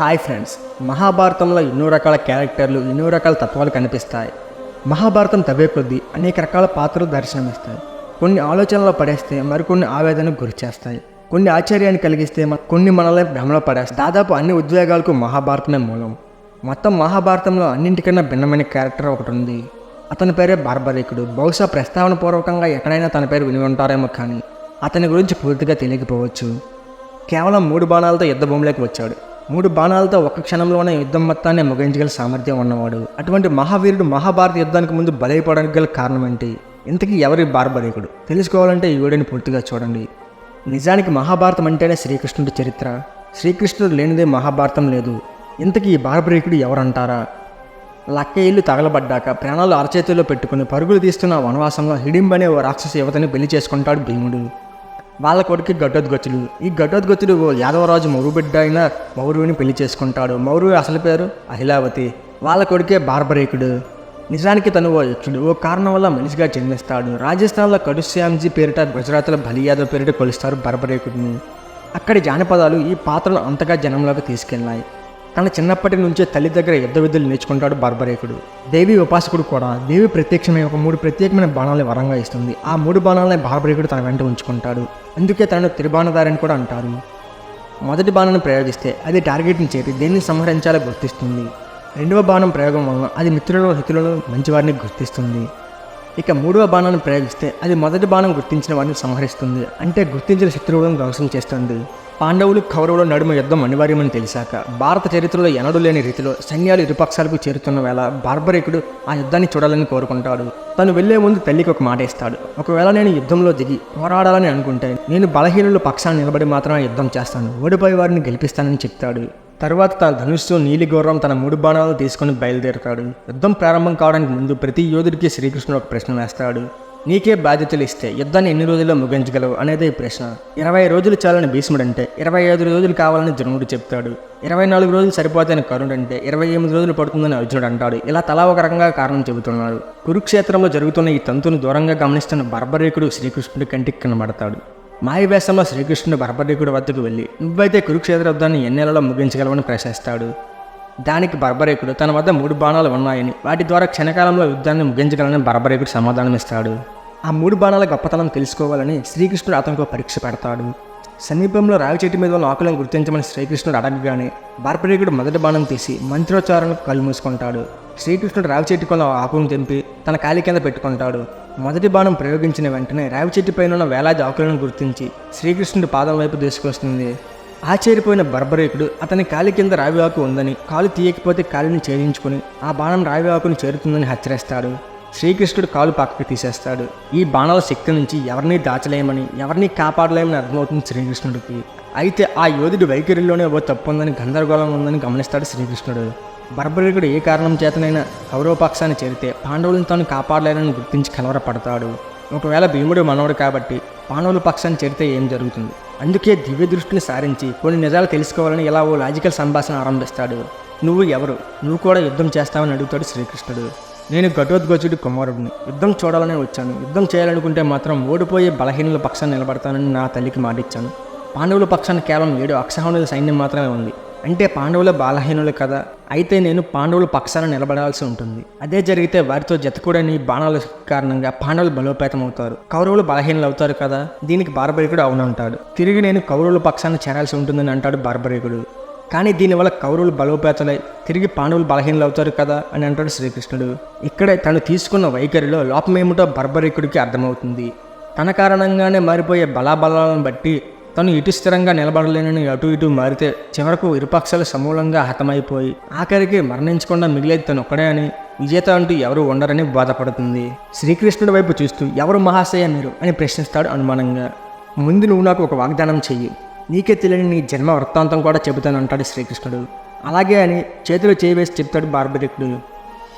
Hi friends మహాభారతంలో ఎన్నో రకాల క్యారెక్టర్లు ఎన్నో రకాల తత్వాలు కనిపిస్తాయి. మహాభారతం తవ్వే కొద్దీ అనేక రకాల పాత్రలు దర్శనమిస్తాయి. కొన్ని ఆలోచనలు పడేస్తే మరికొన్ని ఆవేదనకు గురి చేస్తాయి కొన్ని ఆశ్చర్యాన్ని కలిగిస్తే కొన్ని మనల్ని భ్రమలో పడేస్తాయి. దాదాపు అన్ని ఉద్వేగాలకు మహాభారతమే మూలం. మొత్తం మహాభారతంలో అన్నింటికన్నా భిన్నమైన క్యారెక్టర్ ఒకటి ఉంది. అతని పేరే బార్బరికుడు. బహుశా ప్రస్తావన పూర్వకంగా ఎక్కడైనా తన పేరు విని ఉంటారేమో కానీ అతని గురించి పూర్తిగా తెలియకపోవచ్చు. కేవలం మూడు బాణాలతో యుద్ధ భూమిలోకి వచ్చాడు. మూడు బాణాలతో ఒక్క క్షణంలోనే యుద్ధం మొత్తాన్ని ముగించగల సామర్థ్యం ఉన్నవాడు. అటువంటి మహావీరుడు మహాభారత యుద్ధానికి ముందు బలైపోవడానికి గల కారణం ఏంటి? ఇంతకీ ఎవరి బార్బరీకుడు తెలుసుకోవాలంటే ఈ వీడియోని పూర్తిగా చూడండి. నిజానికి మహాభారతం అంటేనే శ్రీకృష్ణుడి చరిత్ర. శ్రీకృష్ణుడు లేనిదే మహాభారతం లేదు. ఇంతకీ ఈ బార్బరీకుడు ఎవరంటారా? లక్క ఇల్లు తగలబడ్డాక ప్రాణాలు అరచేతిలో పెట్టుకుని పరుగులు తీస్తున్న వనవాసంలో హిడింబనే ఓ రాక్షస యువతని పెళ్ళి చేసుకుంటాడు భీముడు. వాళ్ళ కొడుకు ఘటోద్గతుడు ఈ ఘటోద్గతుడు ఓ యాదవరాజు మౌరు బిడ్డ అయిన మౌరుని పెళ్ళి చేసుకుంటాడు. మౌరు అసలు పేరు? అహిలావతి. వాళ్ళ కొడుకే బార్బరేకుడు. నిజానికి తను ఓ యక్షుడు. ఓ కారణం వల్ల మనిషిగా జన్మిస్తాడు. రాజస్థాన్లో కడుశ్యామ్జీ పేరిట గుజరాత్లో బలియాదవ్ పేరిట కొలుస్తారు బర్బరేకుడిని. అక్కడి జానపదాలు ఈ పాత్రను అంతగా జనంలోకి తీసుకెళ్ళాయి తన చిన్నప్పటి నుంచే తల్లి దగ్గర యుద్ధ విద్యలు నేర్చుకుంటాడు బార్బరేకుడు. దేవి ఉపాసకుడు కూడా దేవి ప్రత్యక్షమై ఒక మూడు ప్రత్యేకమైన బాణాలని వరంగా ఇస్తుంది. ఆ మూడు బాణాలని బార్బరేకుడు తన వెంట ఉంచుకుంటాడు. అందుకే తనను త్రిబాణధారి అని కూడా అంటారు. మొదటి బాణాన్ని ప్రయోగిస్తే అది టార్గెట్ని చేరి దేన్ని సంహరించాలో గుర్తిస్తుంది. రెండవ బాణం ప్రయోగం వలన అది మిత్రులను హితులను మంచివారిని గుర్తిస్తుంది. ఇక మూడవ బాణాన్ని ప్రయోగిస్తే అది మొదటి బాణం గుర్తించిన వారిని సంహరిస్తుంది. అంటే గుర్తించిన శత్రువులను ధ్వంసం చేస్తుంది. పాండవులు కౌరవుల నడుమ యుద్ధం అనివార్యమని తెలిసాక భారత చరిత్రలో ఎనడు లేని రీతిలో సైన్యాలు ఇరుపక్షాలకు చేరుతున్న వేళ బార్బరేకుడు ఆ యుద్ధాన్ని చూడాలని కోరుకుంటాడు. తను వెళ్ళే ముందు తల్లికి ఒక మాట ఇస్తాడు. ఒకవేళ నేను యుద్ధంలో దిగి పోరాడాలని అనుకుంటే నేను బలహీనుల పక్షాన్ని నిలబడి మాత్రమే యుద్ధం చేస్తాను. ఓడిపోయే వారిని గెలిపిస్తానని చెప్తాడు. తర్వాత తన ధనుస్సు నీలి తన మూడు బాణాలు తీసుకుని బయలుదేరుతాడు. యుద్ధం ప్రారంభం కావడానికి ముందు ప్రతి యోధుడికి శ్రీకృష్ణుడు ఒక ప్రశ్న వేస్తాడు. నీకే బాధ్యతలు ఇస్తే యుద్ధాన్ని ఎన్ని రోజుల్లో ముగించగలవు అనేది ప్రశ్న. ఇరవై రోజులు చాలని భీష్ముడు అంటే ఇరవై ఐదు రోజులు కావాలని ద్రోణుడు చెప్తాడు. ఇరవై నాలుగు రోజులు సరిపోతాయని కరుణుడు అంటే ఇరవై ఎనిమిది రోజులు పడుతుందని అర్జునుడు అంటాడు. ఇలా తలా ఒక రకంగా కారణం చెబుతున్నాడు. కురుక్షేత్రంలో జరుగుతున్న ఈ తంతును దూరంగా గమనిస్తున్న బర్బరేకుడు శ్రీకృష్ణుడి కంటికి కనబడతాడు. మాయవేషంలో శ్రీకృష్ణుడు బర్బరీకుడి వద్దకు వెళ్ళి నువ్వైతే కురుక్షేత్ర యుద్ధాన్ని ఎన్నెలలో ముగించగలవని ప్రశ్నిస్తాడు? దానికి బర్బరేకుడు తన వద్ద మూడు బాణాలు ఉన్నాయని వాటి ద్వారా క్షణకాలంలో యుద్ధాన్ని ముగించగలని బర్బరేకుడు సమాధానమిస్తాడు ఆ మూడు బాణాల గొప్పతనం తెలుసుకోవాలని శ్రీకృష్ణుడు అతనికి ఒక పరీక్ష పెడతాడు. సమీపంలో రావి చెట్టు మీద ఉన్న ఆకులను గుర్తించమని శ్రీకృష్ణుడు అడగగానే బర్బరేకుడు మొదటి బాణం తీసి మంత్రోచ్చారణకు కళ్ళు మూసుకుంటాడు. శ్రీకృష్ణుడు రావి చెట్టుకున్న ఆకును తెంపి తన కాలి కింద పెట్టుకుంటాడు. మొదటి బాణం ప్రయోగించిన వెంటనే రావి చెట్టు పైన ఉన్న వేలాది ఆకులను గుర్తించి శ్రీకృష్ణుడి పాదం వైపు తీసుకొస్తుంది ఆశ్చర్యపోయిన బర్బరేకుడు అతని కాలి కింద రావి ఆకు ఉందని కాలు తీయకపోతే కాలిని ఛేదించుకుని ఆ బాణం రావి ఆకును చేరుతుందని హెచ్చరిస్తాడు. శ్రీకృష్ణుడు కాలు పక్కకు తీసేస్తాడు. ఈ బాణాల శక్తి నుంచి ఎవరిని దాచలేమని ఎవరిని కాపాడలేమని అర్థమవుతుంది శ్రీకృష్ణుడికి. అయితే ఆ యోధుడి వైఖరిలోనే ఓ తప్పు ఉందని గందరగోళం ఉందని గమనిస్తాడు శ్రీకృష్ణుడు. బర్బరికుడు ఏ కారణం చేతనైనా కౌరవపక్షాన్ని చేరితే పాండవులను తాను కాపాడలేనని గుర్తించి కలవరపడతాడు. ఒకవేళ భీముడు మనవడు కాబట్టి పాండవుల పక్షాన్ని చేరితే ఏం జరుగుతుంది? అందుకే దివ్య దృష్టిని సారించి కొన్ని నిజాలు తెలుసుకోవాలని ఇలా ఓ లాజికల్ సంభాషణ ఆరంభిస్తాడు. నువ్వు ఎవరు? నువ్వు కూడా యుద్ధం చేస్తావని అడుగుతాడు శ్రీకృష్ణుడు. నేను ఘటోద్గజుడి కుమారుడిని. యుద్ధం చూడాలని వచ్చాను. యుద్ధం చేయాలనుకుంటే మాత్రం ఓడిపోయే బలహీనుల పక్షాన్ని నిలబడతానని నా తల్లికి మాటిచ్చాను. పాండవుల పక్షాన్ని కేవలం ఏడు అక్షహణుల సైన్యం మాత్రమే ఉంది. అంటే పాండవుల బలహీనులు కదా. అయితే నేను పాండవుల పక్షాన నిలబడాల్సి ఉంటుంది. అదే జరిగితే వారితో జతకూడని బాణాల కారణంగా పాండవులు బలోపేతం అవుతారు కౌరవులు బలహీనలు అవుతారు కదా. దీనికి బార్బరికుడు అవునంటాడు. తిరిగి నేను కౌరవుల పక్షాన చేరాల్సి ఉంటుందని అంటాడు బార్బరికుడు. కానీ దీనివల్ల కౌరవులు బలోపేతలై తిరిగి పాండవులు బలహీనలు అవుతారు కదా అని అంటాడు శ్రీకృష్ణుడు. ఇక్కడే తను తీసుకున్న వైఖరిలో లోపమేమిటో బర్బరికుడికి అర్థమవుతుంది. తన కారణంగానే మారిపోయే బలాబలాలను బట్టి తను ఇటు స్థిరంగా నిలబడలేనని అటు ఇటు మారితే చివరకు ఇరుపక్షాలు సమూలంగా హతమైపోయి ఆఖరికి మరణించకుండా మిగిలేది తను ఒక్కడే అని విజేత అంటూ ఎవరు ఉండరని బాధపడుతుంది. శ్రీకృష్ణుడి వైపు చూస్తూ ఎవరు మహాశయ మీరు? అని ప్రశ్నిస్తాడు అనుమానంగా. ముందు నువ్వు నాకు ఒక వాగ్దానం చెయ్యి. నీకే తెలియని నీ జన్మ వృత్తాంతం కూడా చెబుతాను అంటాడు శ్రీకృష్ణుడు. అలాగే అని చేతులు చేయవేసి చెప్తాడు బార్బరికుడు.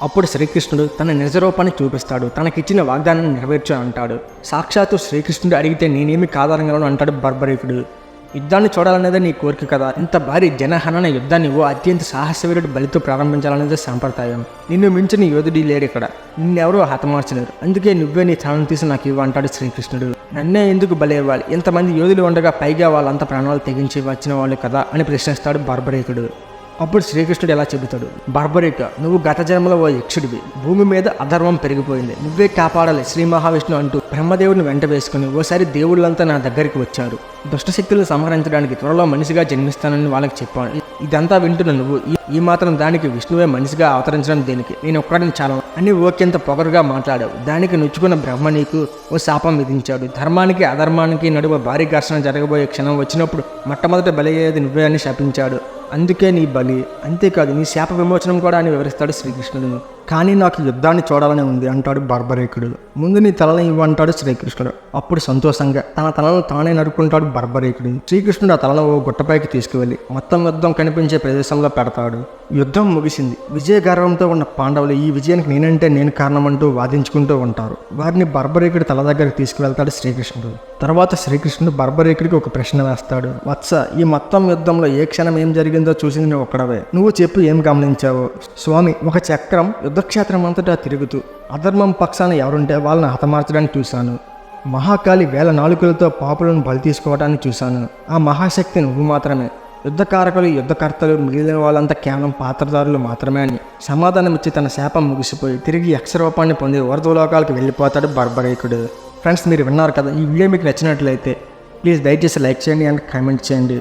అప్పుడు శ్రీకృష్ణుడు తన నిజరూపాన్ని చూపిస్తాడు. తనకిచ్చిన వాగ్దానాన్ని నెరవేర్చు అంటాడు. సాక్షాత్తు శ్రీకృష్ణుడు అడిగితే నేనేమి కాదనగలను అంటాడు బర్బరీకుడు. యుద్ధాన్ని చూడాలనేదే నీ కోరిక కదా. ఇంత భారీ జనహనన యుద్ధాన్ని ఓ అత్యంత సాహసవీరుడు బలితో ప్రారంభించాలనేదే సాంప్రదాయం. నిన్ను మించిన యోధుడి లేడు ఇక్కడ. నిన్నెవరూ హతమార్చలేరు. అందుకే నువ్వే నీ స్థానం తీసి నాకు ఇవ్వ అంటాడు శ్రీకృష్ణుడు. నన్నే ఎందుకు బలేవ్వాలి ఇంతమంది యోధులు ఉండగా పైగా వాళ్ళంత ప్రాణాలు తెగించి వచ్చిన వాళ్ళు కదా అని ప్రశ్నిస్తాడు బార్బరీకుడు. అప్పుడు శ్రీకృష్ణుడు ఎలా చెబుతాడు? బర్బరిక నువ్వు గత జన్మలో ఓ యక్షుడివి. భూమి మీద అధర్మం పెరిగిపోయింది. నువ్వే కాపాడాలి శ్రీ మహావిష్ణువు అంటూ బ్రహ్మదేవుడిని వెంట వేసుకుని ఓసారి దేవుళ్ళంతా నా దగ్గరికి వచ్చారు. దుష్టశక్తులను సంహరించడానికి త్వరలో మనిషిగా జన్మిస్తానని వాళ్ళకి చెప్పాను. ఇదంతా వింటున్న నువ్వు ఈ- మాత్రం దానికి విష్ణువే మనిషిగా అవతరించడం దేనికి? నేను ఒక్కడిని చాలా అని ఓకేంత పొగరుగా మాట్లాడావు. దానికి నొచ్చుకున్న బ్రహ్మ నీకు ఓ శాపం విధించాడు. ధర్మానికి అధర్మానికి నడుమ భారీ ఘర్షణ జరగబోయే క్షణం వచ్చినప్పుడు మొట్టమొదట బలయ్యేది నువ్వే అని శపించాడు. అందుకే నీ బలి అంతేకాదు నీ శాప విమోచనం కూడా అని వివరిస్తాడు శ్రీకృష్ణుడు. కానీ నాకు యుద్ధాన్ని చూడాలని ఉంది అంటాడు బర్బరేకుడు. ముందు నీ తలని ఇవ్వంటాడు శ్రీకృష్ణుడు. అప్పుడు సంతోషంగా తన తలను తానే నరుకుంటాడు బర్బరేకుడు. శ్రీకృష్ణుడు ఆ తలను ఓ గుట్టపైకి తీసుకువెళ్ళి మొత్తం యుద్ధం కనిపించే ప్రదేశంలో పెడతాడు. యుద్ధం ముగిసింది. విజయ గర్వంతో ఉన్న పాండవులు ఈ విజయానికి నేనంటే నేను కారణమంటూ వాదించుకుంటూ ఉంటారు. వారిని బర్బరేకుడి తల దగ్గరికి తీసుకువెళ్తాడు శ్రీకృష్ణుడు. తర్వాత శ్రీకృష్ణుడు బర్బరేకుడికి ఒక ప్రశ్న వేస్తాడు. వత్స ఈ మొత్తం యుద్ధంలో ఏ క్షణం ఏం జరిగిందో చూసింది నువ్వు ఒక్కడవే. నువ్వు చెప్పు ఏం గమనించావు? స్వామి ఒక చక్రం యుద్ధక్షేత్రం అంతటా తిరుగుతూ అధర్మం పక్షాన ఎవరుంటే వాళ్ళని హతమార్చడానికి చూశాను. మహాకాళి వేల నాలుకలతో పాపులను బలి తీసుకోవడానికి చూశాను. ఆ మహాశక్తి నువ్వు మాత్రమే. యుద్ధకారకులు యుద్ధకర్తలు మిగిలిన వాళ్ళంతా కేవలం పాత్రదారులు మాత్రమే అని సమాధానం ఇచ్చి తన శాపం ముగిసిపోయి తిరిగి యక్షరూపాన్ని పొంది వరదలోకాలకు వెళ్ళిపోతాడు బర్బరేకుడు. ఫ్రెండ్స్ మీరు విన్నారు కదా ఈ వీడియో మీకు నచ్చినట్లయితే ప్లీజ్ దయచేసి లైక్ చేయండి అండ్ కామెంట్ చేయండి.